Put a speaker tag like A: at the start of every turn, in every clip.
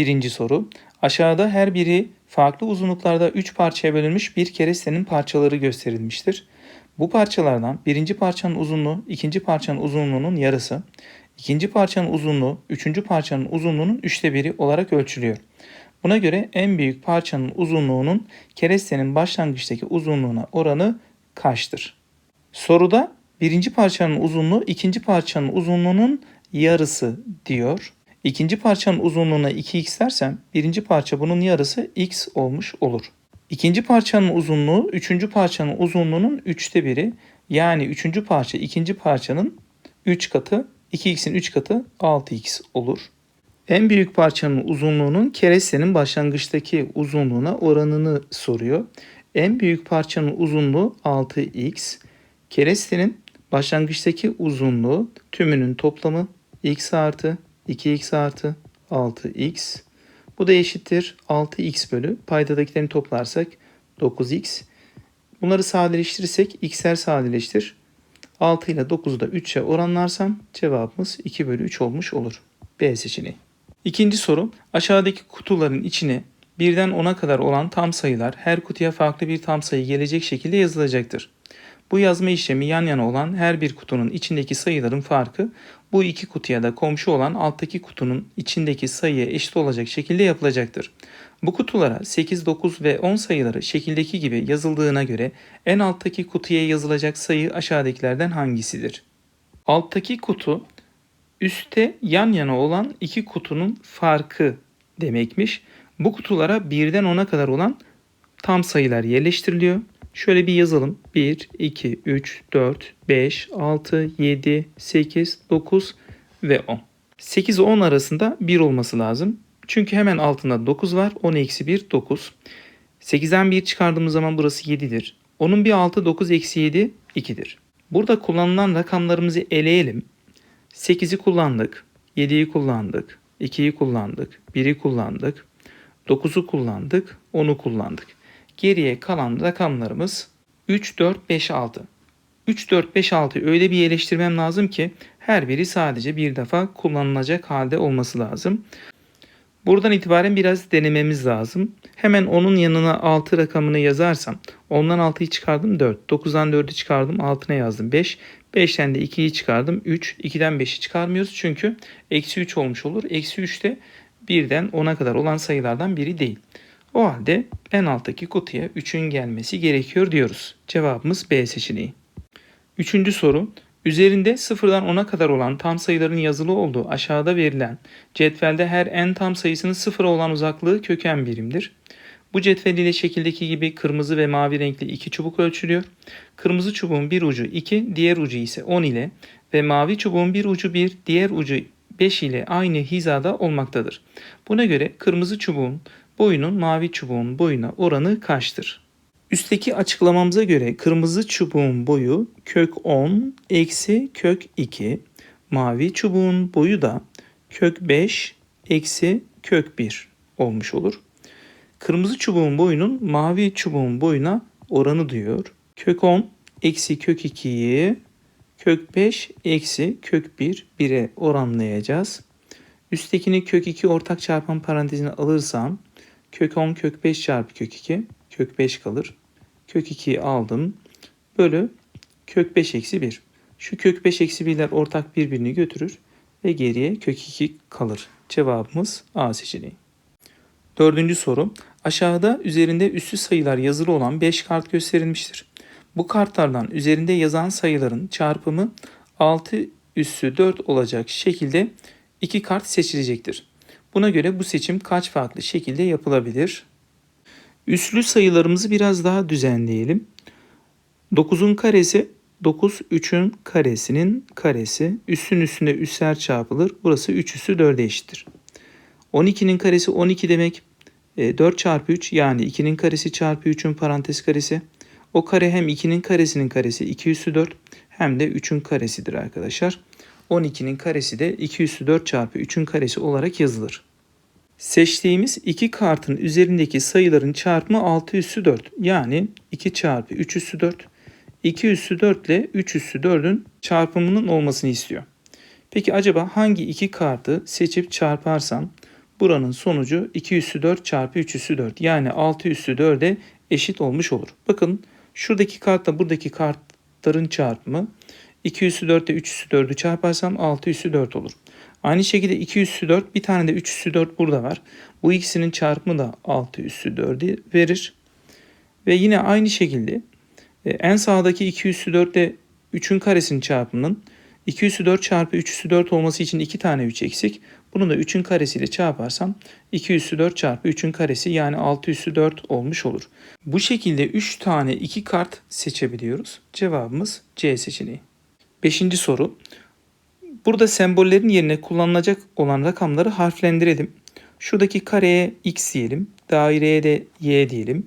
A: Birinci soru. Aşağıda her biri farklı uzunluklarda 3 parçaya bölünmüş bir kerestenin parçaları gösterilmiştir. Bu parçalardan birinci parçanın uzunluğu ikinci parçanın uzunluğunun yarısı, ikinci parçanın uzunluğu üçüncü parçanın uzunluğunun üçte biri olarak ölçülüyor. Buna göre en büyük parçanın uzunluğunun kerestenin başlangıçtaki uzunluğuna oranı kaçtır? Soruda birinci parçanın uzunluğu ikinci parçanın uzunluğunun yarısı diyor. İkinci parçanın uzunluğuna 2x dersem birinci parça bunun yarısı x olmuş olur. İkinci parçanın uzunluğu üçüncü parçanın uzunluğunun üçte biri. Yani üçüncü parça ikinci parçanın 3 katı 2x'in 3 katı 6x olur. En büyük parçanın uzunluğunun kerestenin başlangıçtaki uzunluğuna oranını soruyor. En büyük parçanın uzunluğu 6x. Kerestenin başlangıçtaki uzunluğu tümünün toplamı x artı 2x artı 6x. Bu da eşittir 6x bölü paydadakilerini toplarsak 9x. Bunları sadeleştirirsek x'ler sadeleştir. 6 ile 9'u da 3'e oranlarsam cevabımız 2 bölü 3 olmuş olur. B seçeneği. İkinci soru. Aşağıdaki kutuların içine birden 10'a kadar olan tam sayılar her kutuya farklı bir tam sayı gelecek şekilde yazılacaktır. Bu yazma işlemi yan yana olan her bir kutunun içindeki sayıların farkı bu iki kutuya da komşu olan alttaki kutunun içindeki sayıya eşit olacak şekilde yapılacaktır. Bu kutulara 8, 9 ve 10 sayıları şekildeki gibi yazıldığına göre en alttaki kutuya yazılacak sayı aşağıdakilerden hangisidir? Alttaki kutu üstte yan yana olan iki kutunun farkı demekmiş. Bu kutulara birden 10'a kadar olan tam sayılar yerleştiriliyor. Şöyle bir yazalım. 1, 2, 3, 4, 5, 6, 7, 8, 9 ve 10. 8 ile 10 arasında 1 olması lazım. Çünkü hemen altında 9 var. 10 eksi 1 9. 8'den 1 çıkardığımız zaman burası 7'dir. Onun bir altı 9 eksi 7 2'dir. Burada kullanılan rakamlarımızı eleyelim. 8'i kullandık. 7'yi kullandık. 2'yi kullandık. 1'i kullandık. 9'u kullandık. 10'u kullandık. Geriye kalan rakamlarımız 3, 4, 5, 6. 3, 4, 5, 6 öyle bir yerleştirmem lazım ki her biri sadece bir defa kullanılacak halde olması lazım. Buradan itibaren biraz denememiz lazım. Hemen onun yanına 6 rakamını yazarsam ondan 6'yı çıkardım 4. 9'dan 4'ü çıkardım altına yazdım 5. 5'ten de 2'yi çıkardım 3. 2'den 5'i çıkarmıyoruz çünkü eksi 3 olmuş olur. Eksi 3 de birden 10'a kadar olan sayılardan biri değil. O halde en alttaki kutuya 3'ün gelmesi gerekiyor diyoruz. Cevabımız B seçeneği. Üçüncü soru. Üzerinde sıfırdan 10'a kadar olan tam sayıların yazılı olduğu aşağıda verilen cetvelde her n tam sayısının sıfıra olan uzaklığı köken birimdir. Bu cetvel ile şekildeki gibi kırmızı ve mavi renkli iki çubuk ölçülüyor. Kırmızı çubuğun bir ucu 2, diğer ucu ise 10 ile ve mavi çubuğun bir ucu 1, diğer ucu 5 ile aynı hizada olmaktadır. Buna göre kırmızı çubuğun boyunun mavi çubuğun boyuna oranı kaçtır? Üstteki açıklamamıza göre kırmızı çubuğun boyu kök 10 eksi kök 2. Mavi çubuğun boyu da kök 5 eksi kök 1 olmuş olur. Kırmızı çubuğun boyunun mavi çubuğun boyuna oranı diyor. Kök 10 eksi kök 2'yi kök 5 eksi kök 1 1'e oranlayacağız. Üsttekini kök 2 ortak çarpan parantezine alırsam kök 10 kök 5 çarpı kök 2 kök 5 kalır. Kök 2'yi aldım. Bölü kök 5 eksi 1. Şu kök 5 eksi 1'ler ortak birbirini götürür ve geriye kök 2 kalır. Cevabımız A seçeneği. Dördüncü soru. Aşağıda üzerinde üssü sayılar yazılı olan 5 kart gösterilmiştir. Bu kartlardan üzerinde yazan sayıların çarpımı 6 üssü 4 olacak şekilde 2 kart seçilecektir. Buna göre bu seçim kaç farklı şekilde yapılabilir? Üslü sayılarımızı biraz daha düzenleyelim. 9'un karesi 9 3'ün karesinin karesi. Üssün üstünde üsler çarpılır. Burası 3 üssü 4'e eşittir. 12'nin karesi 12 demek. 4 e, çarpı 3 yani 2'nin karesi çarpı 3'ün parantez karesi. O kare hem 2'nin karesinin karesi 2 üssü 4 hem de 3'ün karesidir arkadaşlar. 12'nin karesi de 2 üssü 4 çarpı 3'ün karesi olarak yazılır. Seçtiğimiz iki kartın üzerindeki sayıların çarpımı 6 üssü 4. Yani 2 çarpı 3 üssü 4. 2 üssü 4 ile 3 üssü 4'ün çarpımının olmasını istiyor. Peki acaba hangi iki kartı seçip çarparsam buranın sonucu 2 üssü 4 çarpı 3 üssü 4 yani 6 üssü 4'e eşit olmuş olur. Bakın şuradaki kartla buradaki kartların çarpımı 2 üssü 4 ile 3 üssü 4'ü çarparsam 6 üssü 4 olur. Aynı şekilde 2 üssü 4 bir tane de 3 üssü 4 burada var. Bu ikisinin çarpımı da 6 üssü 4'ü verir. Ve yine aynı şekilde e, en sağdaki 2 üssü 4 ile 3'ün karesinin çarpımının 2 üssü 4 çarpı 3 üssü 4 olması için 2 tane 3 eksik. Bunu da 3'ün karesiyle çarparsam 2 üssü 4 çarpı 3'ün karesi yani 6 üssü 4 olmuş olur. Bu şekilde 3 tane 2 kart seçebiliyoruz. Cevabımız C seçeneği. Beşinci soru. Burada sembollerin yerine kullanılacak olan rakamları harflendirelim. Şuradaki kareye x diyelim. Daireye de y diyelim.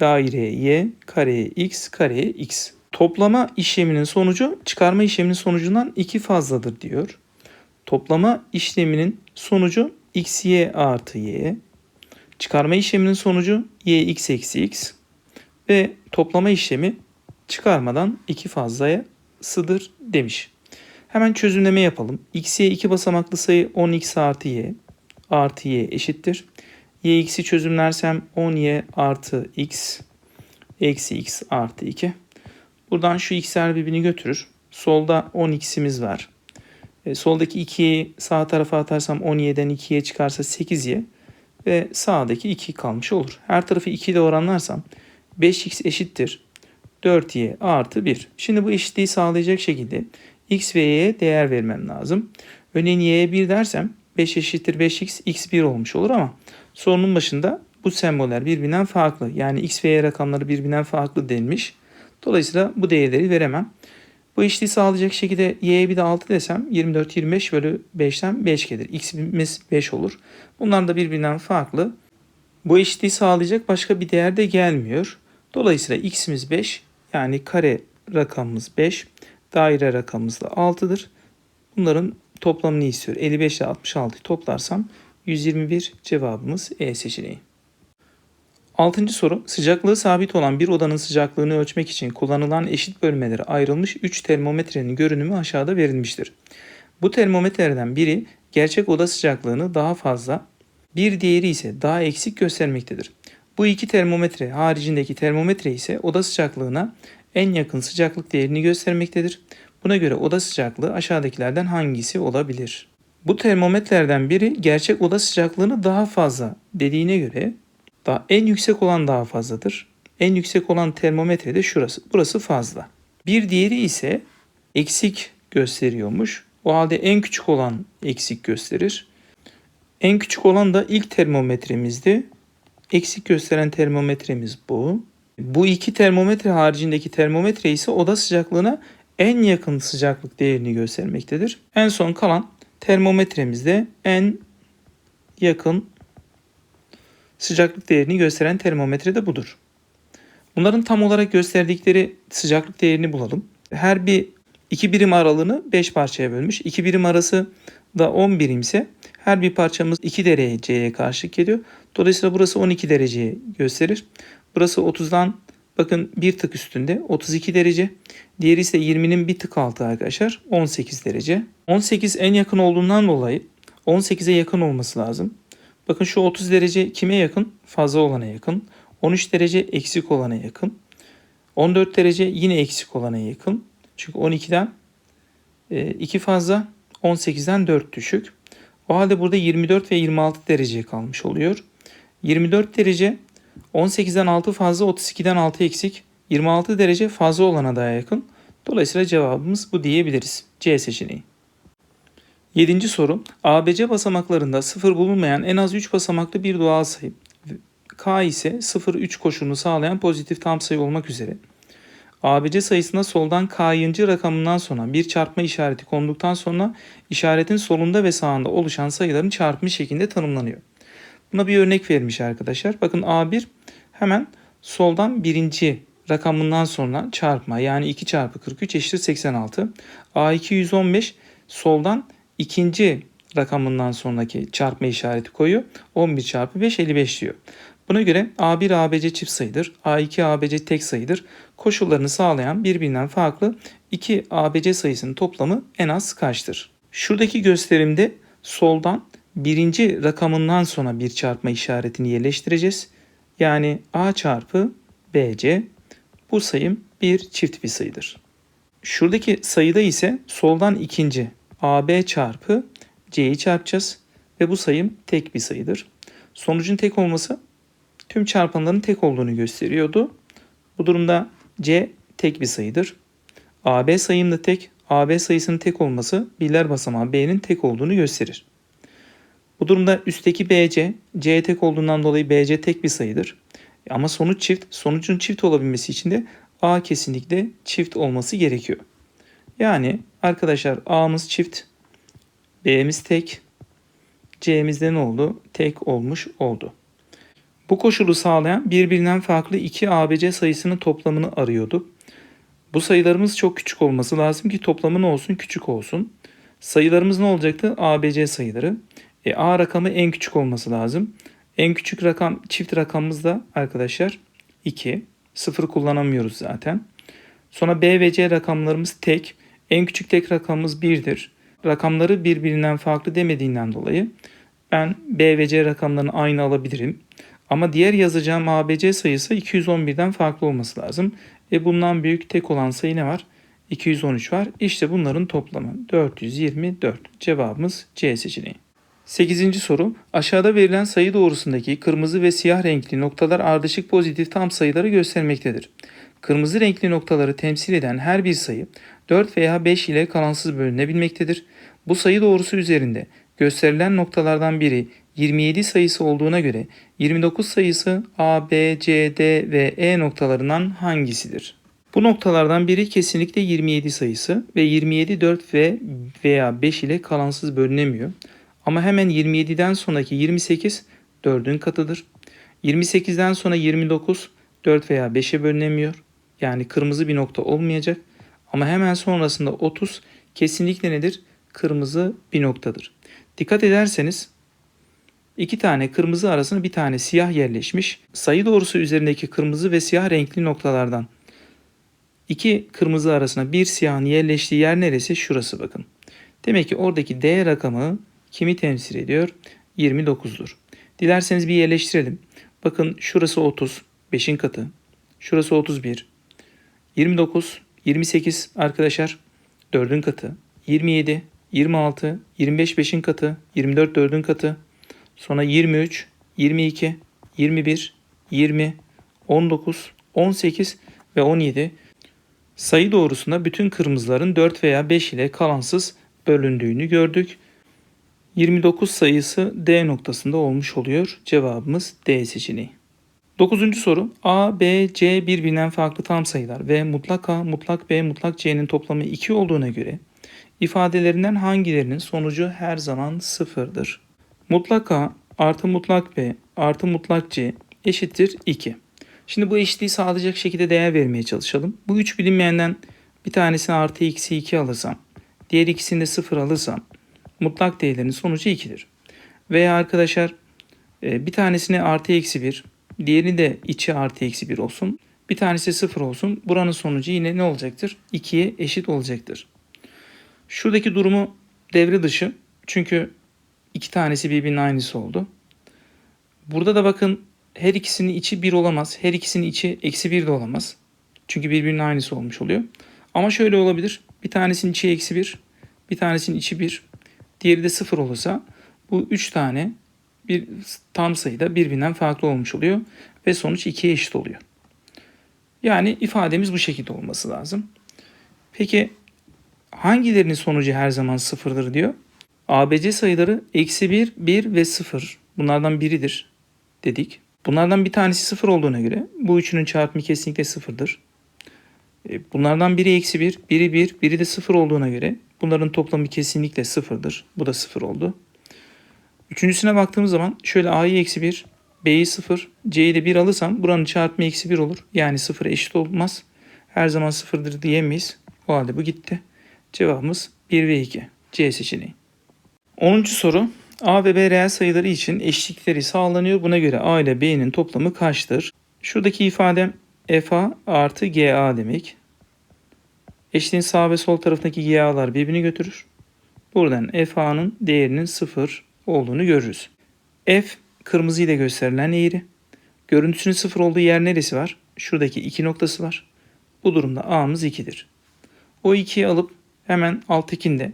A: Daireye y, kareye x, kareye x. Toplama işleminin sonucu çıkarma işleminin sonucundan 2 fazladır diyor. Toplama işleminin sonucu x y artı y. Çıkarma işleminin sonucu y x eksi x. Ve toplama işlemi çıkarmadan 2 fazlaya sıdır demiş. Hemen çözümleme yapalım. x'ye 2 basamaklı sayı 10x artı y artı y eşittir. y'x'i çözümlersem 10y artı x eksi x artı 2. Buradan şu x'ler birbirini götürür. Solda 10x'imiz var. E, soldaki 2'yi sağ tarafa atarsam 10y'den 2'ye çıkarsa 8y ve sağdaki 2 kalmış olur. Her tarafı 2 ile oranlarsam 5x eşittir 4y artı 1. Şimdi bu eşitliği sağlayacak şekilde x ve y'ye değer vermem lazım. Örneğin y'ye 1 dersem 5 eşittir 5x x 1 olmuş olur ama sorunun başında bu semboller birbirinden farklı. Yani x ve y rakamları birbirinden farklı denilmiş. Dolayısıyla bu değerleri veremem. Bu eşitliği sağlayacak şekilde y'ye bir de 6 desem 24 25 bölü 5'ten 5 gelir. x'imiz 5 olur. Bunlar da birbirinden farklı. Bu eşitliği sağlayacak başka bir değer de gelmiyor. Dolayısıyla x'imiz 5 yani kare rakamımız 5. Daire rakamımız da 6'dır. Bunların toplamını istiyor. 55 ile 66'yı toplarsam 121 cevabımız E seçeneği. Altıncı soru. Sıcaklığı sabit olan bir odanın sıcaklığını ölçmek için kullanılan eşit bölmelere ayrılmış 3 termometrenin görünümü aşağıda verilmiştir. Bu termometrelerden biri gerçek oda sıcaklığını daha fazla, bir diğeri ise daha eksik göstermektedir. Bu iki termometre haricindeki termometre ise oda sıcaklığına en yakın sıcaklık değerini göstermektedir. Buna göre oda sıcaklığı aşağıdakilerden hangisi olabilir? Bu termometrelerden biri gerçek oda sıcaklığını daha fazla dediğine göre daha en yüksek olan daha fazladır. En yüksek olan termometre de şurası. Burası fazla. Bir diğeri ise eksik gösteriyormuş. O halde en küçük olan eksik gösterir. En küçük olan da ilk termometremizdi. Eksik gösteren termometremiz bu. Bu iki termometre haricindeki termometre ise oda sıcaklığına en yakın sıcaklık değerini göstermektedir. En son kalan termometremizde en yakın sıcaklık değerini gösteren termometre de budur. Bunların tam olarak gösterdikleri sıcaklık değerini bulalım. Her bir iki birim aralığını 5 parçaya bölmüş. 2 birim arası da 10 birimse her bir parçamız 2 dereceye karşılık geliyor. Dolayısıyla burası 12 dereceye gösterir. Burası 30'dan bakın bir tık üstünde 32 derece. Diğeri ise 20'nin bir tık altı arkadaşlar 18 derece. 18 en yakın olduğundan dolayı 18'e yakın olması lazım. Bakın şu 30 derece kime yakın? Fazla olana yakın. 13 derece eksik olana yakın. 14 derece yine eksik olana yakın. Çünkü 12'den 2 fazla, 18'den 4 düşük. O halde burada 24 ve 26 dereceye kalmış oluyor. 24 derece 18'den 6 fazla, 32'den 6 eksik. 26 derece fazla olana daha yakın. Dolayısıyla cevabımız bu diyebiliriz. C seçeneği. Yedinci soru. ABC basamaklarında sıfır bulunmayan en az 3 basamaklı bir doğal sayı. K ise 0-3 koşulunu sağlayan pozitif tam sayı olmak üzere. ABC sayısında soldan K'yıncı rakamından sonra bir çarpma işareti konduktan sonra işaretin solunda ve sağında oluşan sayıların çarpımı şeklinde tanımlanıyor. Buna bir örnek vermiş arkadaşlar. Bakın A1 hemen soldan birinci rakamından sonra çarpma yani 2 çarpı 43 eşittir 86. A2 115 soldan ikinci rakamından sonraki çarpma işareti koyuyor. 11 çarpı 5 55 diyor. Buna göre A1 ABC çift sayıdır. A2 ABC tek sayıdır. Koşullarını sağlayan birbirinden farklı iki ABC sayısının toplamı en az kaçtır? Şuradaki gösterimde soldan birinci rakamından sonra bir çarpma işaretini yerleştireceğiz. Yani A çarpı BC bu sayım bir çift bir sayıdır. Şuradaki sayıda ise soldan ikinci AB çarpı C'yi çarpacağız ve bu sayım tek bir sayıdır. Sonucun tek olması tüm çarpanların tek olduğunu gösteriyordu. Bu durumda C tek bir sayıdır. AB sayım da tek, AB sayısının tek olması birler basamağı B'nin tek olduğunu gösterir. Bu durumda üstteki BC, C tek olduğundan dolayı BC tek bir sayıdır. Ama sonuç çift, sonucun çift olabilmesi için de A kesinlikle çift olması gerekiyor. Yani arkadaşlar A'mız çift, B'miz tek, C'mizde ne oldu? Tek olmuş oldu. Bu koşulu sağlayan birbirinden farklı iki ABC sayısının toplamını arıyorduk. Bu sayılarımız çok küçük olması lazım ki toplamı ne olsun? Küçük olsun. Sayılarımız ne olacaktı? ABC sayıları. E, A rakamı en küçük olması lazım. En küçük rakam çift rakamımız da arkadaşlar 2. Sıfır kullanamıyoruz zaten. Sonra B ve C rakamlarımız tek. En küçük tek rakamımız 1'dir. Rakamları birbirinden farklı demediğinden dolayı ben B ve C rakamlarını aynı alabilirim. Ama diğer yazacağım ABC sayısı 211'den farklı olması lazım. E bundan büyük tek olan sayı ne var? 213 var. İşte bunların toplamı 424. Cevabımız C seçeneği. 8. soru. Aşağıda verilen sayı doğrusundaki kırmızı ve siyah renkli noktalar ardışık pozitif tam sayıları göstermektedir. Kırmızı renkli noktaları temsil eden her bir sayı 4 veya 5 ile kalansız bölünebilmektedir. Bu sayı doğrusu üzerinde gösterilen noktalardan biri 27 sayısı olduğuna göre 29 sayısı A, B, C, D ve E noktalarından hangisidir? Bu noktalardan biri kesinlikle 27 sayısı ve 27 4 ve veya 5 ile kalansız bölünemiyor. Ama hemen 27'den sonraki 28 4'ün katıdır. 28'den sonra 29 4 veya 5'e bölünemiyor. Yani kırmızı bir nokta olmayacak. Ama hemen sonrasında 30 kesinlikle nedir? Kırmızı bir noktadır. Dikkat ederseniz iki tane kırmızı arasına bir tane siyah yerleşmiş. Sayı doğrusu üzerindeki kırmızı ve siyah renkli noktalardan iki kırmızı arasına bir siyahın yerleştiği yer neresi? Şurası bakın. Demek ki oradaki D rakamı kimi temsil ediyor? 29'dur. Dilerseniz bir yerleştirelim. Bakın şurası 30, 5'in katı. Şurası 31. 29, 28 arkadaşlar 4'ün katı. 27, 26, 25 5'in katı, 24 4'ün katı. Sonra 23, 22, 21, 20, 19, 18 ve 17 sayı doğrusunda bütün kırmızıların 4 veya 5 ile kalansız bölündüğünü gördük. 29 sayısı D noktasında olmuş oluyor. Cevabımız D seçeneği. 9. soru A, B, C birbirinden farklı tam sayılar ve mutlak A, mutlak B, mutlak C'nin toplamı 2 olduğuna göre ifadelerinden hangilerinin sonucu her zaman sıfırdır? Mutlak A artı mutlak B artı mutlak C eşittir 2. Şimdi bu eşitliği sağlayacak şekilde değer vermeye çalışalım. Bu üç bilinmeyenden bir tanesini artı eksi 2 alırsam, diğer ikisini de 0 alırsam mutlak değerlerin sonucu 2'dir. Veya arkadaşlar e, bir tanesini artı eksi 1, diğerini de içi artı eksi 1 olsun. Bir tanesi 0 olsun. Buranın sonucu yine ne olacaktır? 2'ye eşit olacaktır. Şuradaki durumu devre dışı. Çünkü iki tanesi birbirinin aynısı oldu. Burada da bakın her ikisinin içi 1 olamaz. Her ikisinin içi eksi 1 de olamaz. Çünkü birbirinin aynısı olmuş oluyor. Ama şöyle olabilir. Bir tanesinin içi eksi 1, bir tanesinin içi 1, diğeri de 0 olursa bu 3 tane bir tam sayıda birbirinden farklı olmuş oluyor ve sonuç 2'ye eşit oluyor. Yani ifademiz bu şekilde olması lazım. Peki hangilerinin sonucu her zaman sıfırdır diyor. ABC sayıları eksi 1, 1 ve 0 bunlardan biridir dedik. Bunlardan bir tanesi 0 olduğuna göre bu üçünün çarpımı kesinlikle sıfırdır. E, bunlardan biri eksi 1, biri 1, biri de 0 olduğuna göre bunların toplamı kesinlikle sıfırdır. Bu da 0 oldu. Üçüncüsüne baktığımız zaman şöyle A'yı eksi 1, B'yi 0, C'yi de 1 alırsam buranın çarpımı eksi 1 olur. Yani 0 eşit olmaz. Her zaman sıfırdır diyemeyiz. O halde bu gitti. Cevabımız 1 ve 2. C seçeneği. 10. soru. A ve B reel sayıları için eşlikleri sağlanıyor. Buna göre A ile B'nin toplamı kaçtır? Şuradaki ifadem FA artı GA demek. Eşliğin sağ ve sol tarafındaki GA'lar birbirini götürür. Buradan FA'nın değerinin 0 olduğunu görürüz. F kırmızı ile gösterilen eğri. Görüntüsünün sıfır olduğu yer neresi var? Şuradaki iki noktası var. Bu durumda A'mız 2'dir. O 2'yi alıp hemen alttakinde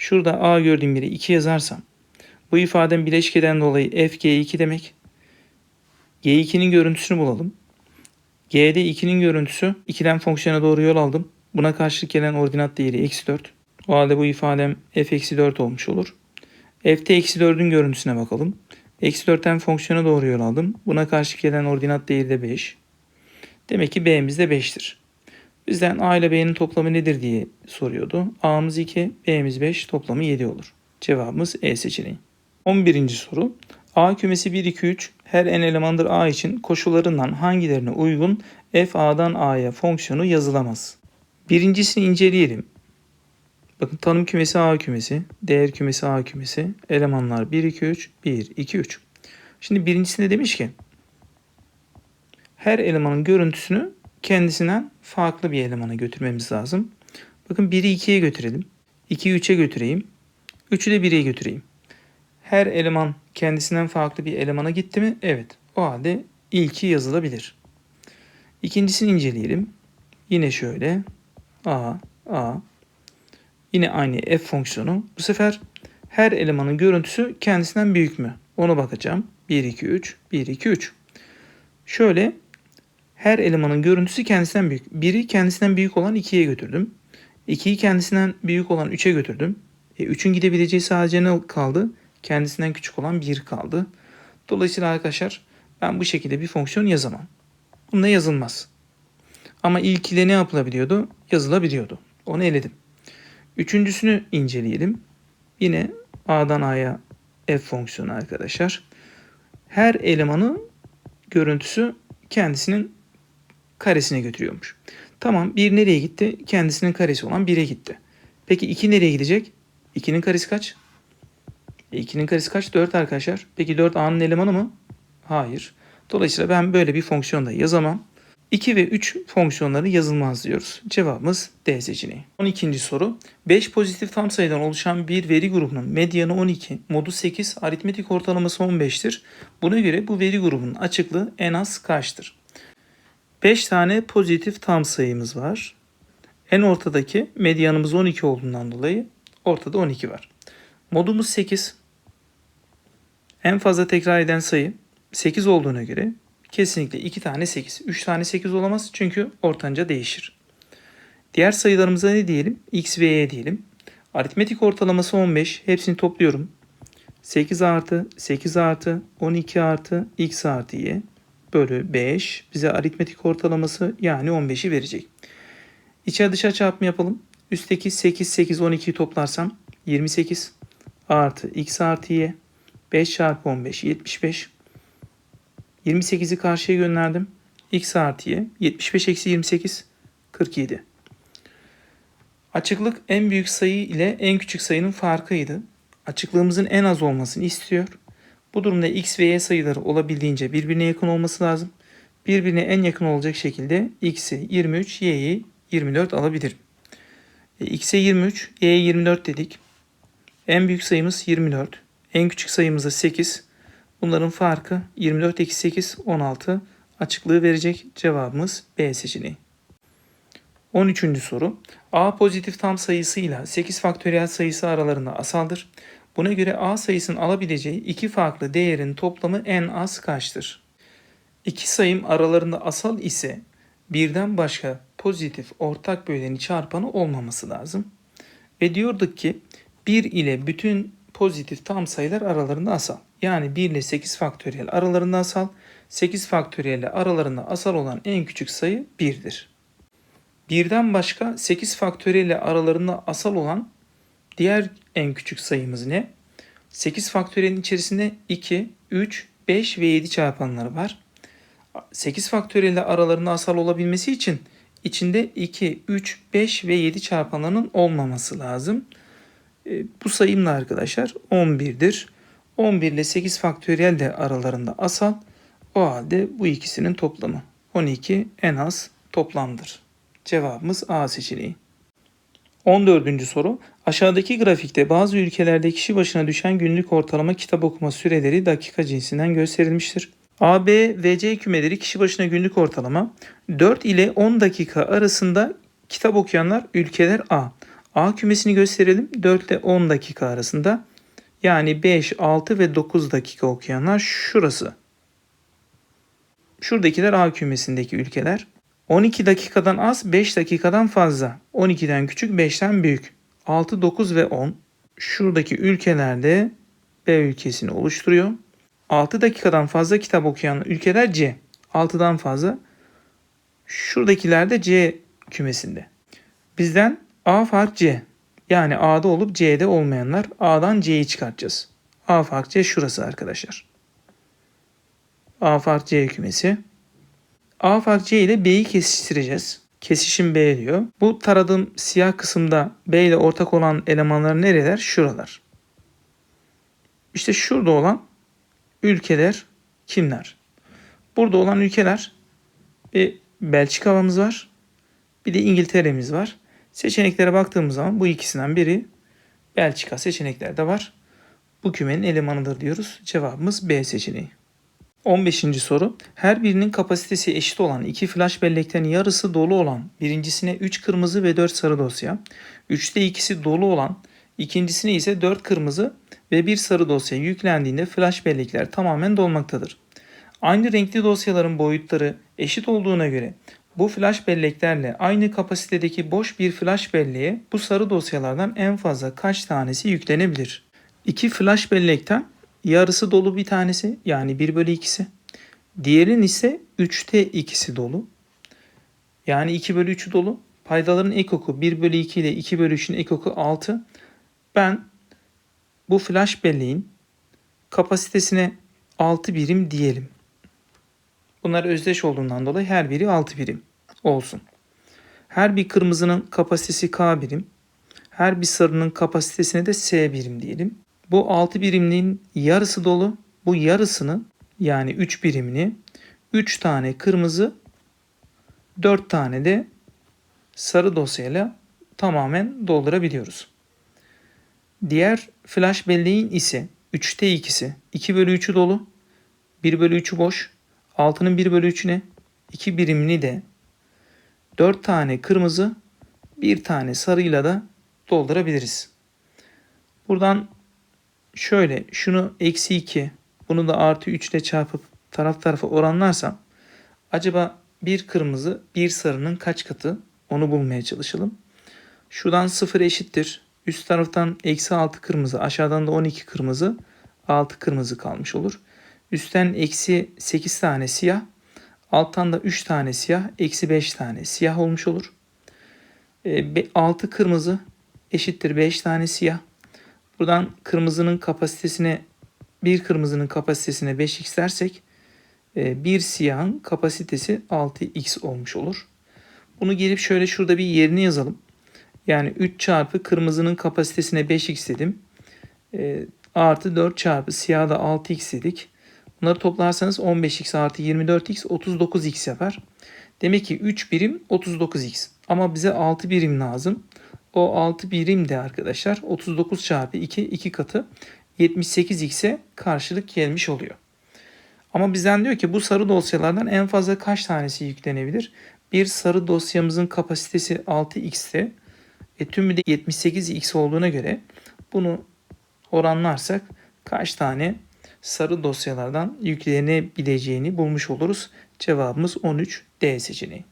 A: şurada A gördüğüm yere 2 yazarsam bu ifadem bileşkeden dolayı f g2 demek. G2'nin görüntüsünü bulalım. G'de 2'nin görüntüsü 2'den fonksiyona doğru yol aldım. Buna karşılık gelen ordinat değeri eksi 4. O halde bu ifadem f eksi 4 olmuş olur. F'te eksi 4'ün görüntüsüne bakalım. Eksi 4'ten fonksiyona doğru yol aldım. Buna karşılık gelen ordinat değeri de 5. Demek ki B'miz de 5'tir. Bizden A ile B'nin toplamı nedir diye soruyordu. A'mız 2, B'miz 5, toplamı 7 olur. Cevabımız E seçeneği. 11. soru. A kümesi 1, 2, 3 her n elemandır A için koşullarından hangilerine uygun f A'dan A'ya fonksiyonu yazılamaz? Birincisini inceleyelim. Bakın tanım kümesi A kümesi, değer kümesi A kümesi, elemanlar 1, 2, 3, 1, 2, 3. Şimdi birincisinde demiş ki her elemanın görüntüsünü kendisinden farklı bir elemana götürmemiz lazım. Bakın 1'i 2'ye götürelim. 2'yi 3'e götüreyim. 3'ü de 1'e götüreyim. Her eleman kendisinden farklı bir elemana gitti mi? Evet. O halde ilki yazılabilir. İkincisini inceleyelim. Yine şöyle. A, A. Yine aynı f fonksiyonu. Bu sefer her elemanın görüntüsü kendisinden büyük mü? Ona bakacağım. 1, 2, 3, 1, 2, 3. Şöyle her elemanın görüntüsü kendisinden büyük. 1'i kendisinden büyük olan 2'ye götürdüm. 2'yi kendisinden büyük olan 3'e götürdüm. E, 3'ün gidebileceği sadece ne kaldı? Kendisinden küçük olan 1 kaldı. Dolayısıyla arkadaşlar ben bu şekilde bir fonksiyon yazamam. Bunda yazılmaz. Ama ilkiyle ne yapılabiliyordu? Yazılabiliyordu. Onu eledim. Üçüncüsünü inceleyelim. Yine A'dan A'ya f fonksiyonu arkadaşlar. Her elemanı görüntüsü kendisinin karesine götürüyormuş. Tamam bir nereye gitti? Kendisinin karesi olan 1'e gitti. Peki 2 nereye gidecek? 2'nin karesi kaç? E 2'nin karesi kaç? 4 arkadaşlar. Peki 4 A'nın elemanı mı? Hayır. Dolayısıyla ben böyle bir fonksiyon da yazamam. 2 ve 3 fonksiyonları yazılmaz diyoruz. Cevabımız D seçeneği. 12. soru. 5 pozitif tam sayıdan oluşan bir veri grubunun medyanı 12, modu 8, aritmetik ortalaması 15'tir. Buna göre bu veri grubunun açıklığı en az kaçtır? 5 tane pozitif tam sayımız var. En ortadaki medyanımız 12 olduğundan dolayı ortada 12 var. Modumuz 8. En fazla tekrar eden sayı 8 olduğuna göre kesinlikle 2 tane 8. 3 tane 8 olamaz çünkü ortanca değişir. Diğer sayılarımıza ne diyelim? X ve Y diyelim. Aritmetik ortalaması 15. Hepsini topluyorum. 8 artı 8 artı 12 artı x artı y bölü 5 bize aritmetik ortalaması yani 15'i verecek. İçe dışa çarpımı yapalım. Üstteki 8, 8, 12'yi toplarsam 28 artı x artı y 5 çarpı 15 75 28'i karşıya gönderdim. x artı y 75 eksi 28 47. Açıklık en büyük sayı ile en küçük sayının farkıydı. Açıklığımızın en az olmasını istiyor. Bu durumda x ve y sayıları olabildiğince birbirine yakın olması lazım. Birbirine en yakın olacak şekilde x'i 23, y'yi 24 alabilirim. E, x'e 23, y'ye 24 dedik. En büyük sayımız 24. En küçük sayımız da 8. Bunların farkı 24 eksi 8 16 açıklığı verecek cevabımız B seçeneği. 13. soru. A pozitif tam sayısıyla 8 faktöriyel sayısı aralarında asaldır. Buna göre A sayısının alabileceği iki farklı değerin toplamı en az kaçtır? İki sayım aralarında asal ise birden başka pozitif ortak böleni çarpanı olmaması lazım. Ve diyorduk ki 1 ile bütün pozitif tam sayılar aralarında asal. Yani 1 ile 8 faktöriyel aralarında asal. 8 faktöriyel ile aralarında asal olan en küçük sayı 1'dir. Birden başka 8 faktöriyel ile aralarında asal olan diğer en küçük sayımız ne? 8 faktöriyelin içerisinde 2, 3, 5 ve 7 çarpanları var. 8 faktöriyel aralarında asal olabilmesi için içinde 2, 3, 5 ve 7 çarpanlarının olmaması lazım. E, bu sayım da arkadaşlar 11'dir. 11 ile 8 faktöriyel de aralarında asal. O halde bu ikisinin toplamı 12 en az toplamdır. Cevabımız A seçeneği. 14. soru. Aşağıdaki grafikte bazı ülkelerde kişi başına düşen günlük ortalama kitap okuma süreleri dakika cinsinden gösterilmiştir. A, B C kümeleri kişi başına günlük ortalama 4 ile 10 dakika arasında kitap okuyanlar ülkeler A. A kümesini gösterelim. 4 ile 10 dakika arasında yani 5, 6 ve 9 dakika okuyanlar şurası. Şuradakiler A kümesindeki ülkeler. 12 dakikadan az, 5 dakikadan fazla. 12'den küçük, 5'ten büyük. 6, 9 ve 10 şuradaki ülkelerde B ülkesini oluşturuyor. 6 dakikadan fazla kitap okuyan ülkeler C. 6'dan fazla. Şuradakiler de C kümesinde. Bizden A fark C. Yani A'da olup C'de olmayanlar A'dan C'yi çıkartacağız. A fark C şurası arkadaşlar. A fark C kümesi. A fark C ile B'yi kesiştireceğiz. Kesişim B diyor. Bu taradığım siyah kısımda B ile ortak olan elemanlar nereler? Şuralar. İşte şurada olan ülkeler kimler? Burada olan ülkeler bir Belçika'mız var. Bir de İngiltere'miz var. Seçeneklere baktığımız zaman bu ikisinden biri Belçika seçeneklerde var. Bu kümenin elemanıdır diyoruz. Cevabımız B seçeneği. 15. soru. Her birinin kapasitesi eşit olan iki flash bellekten yarısı dolu olan birincisine 3 kırmızı ve 4 sarı dosya, 3'te ikisi dolu olan ikincisine ise 4 kırmızı ve 1 sarı dosya yüklendiğinde flash bellekler tamamen dolmaktadır. Aynı renkli dosyaların boyutları eşit olduğuna göre bu flash belleklerle aynı kapasitedeki boş bir flash belleğe bu sarı dosyalardan en fazla kaç tanesi yüklenebilir? İki flash bellekten yarısı dolu bir tanesi yani 1 bölü 2'si. Diğerinin ise 3'te 2'si dolu. Yani 2 bölü 3'ü dolu. Paydaların ekoku 1 bölü 2 ile 2 bölü 3'ün ekoku 6. Ben bu flash belleğin kapasitesine 6 birim diyelim. Bunlar özdeş olduğundan dolayı her biri 6 birim olsun. Her bir kırmızının kapasitesi K birim. Her bir sarının kapasitesine de S birim diyelim. Bu 6 birimliğin yarısı dolu. Bu yarısını yani 3 birimini 3 tane kırmızı 4 tane de sarı dosyayla tamamen doldurabiliyoruz. Diğer flash belleğin ise 3'te 2'si 2 bölü 3'ü dolu 1 bölü 3'ü boş 6'nın 1 bölü 3'üne 2 birimini de 4 tane kırmızı bir tane sarıyla da doldurabiliriz. Buradan şöyle şunu eksi 2 bunu da artı 3 ile çarpıp taraf tarafa oranlarsam acaba bir kırmızı bir sarının kaç katı onu bulmaya çalışalım. Şuradan 0 eşittir. Üst taraftan eksi 6 kırmızı aşağıdan da 12 kırmızı 6 kırmızı kalmış olur. Üstten eksi 8 tane siyah alttan da 3 tane siyah eksi 5 tane siyah olmuş olur. 6 kırmızı eşittir 5 tane siyah. Buradan kırmızının kapasitesine bir kırmızının kapasitesine 5x dersek e, bir siyahın kapasitesi 6x olmuş olur. Bunu gelip şöyle şurada bir yerini yazalım. Yani 3 çarpı kırmızının kapasitesine 5x dedim. E, artı 4 çarpı siyah da 6x dedik. Bunları toplarsanız 15x artı 24x 39x yapar. Demek ki 3 birim 39x. Ama bize 6 birim lazım. O 6 birim de arkadaşlar 39 çarpı 2 2 katı 78x'e karşılık gelmiş oluyor. Ama bizden diyor ki bu sarı dosyalardan en fazla kaç tanesi yüklenebilir? Bir sarı dosyamızın kapasitesi 6x'te. E, tümü de 78x olduğuna göre bunu oranlarsak kaç tane sarı dosyalardan yüklenebileceğini bulmuş oluruz. Cevabımız 13 D seçeneği.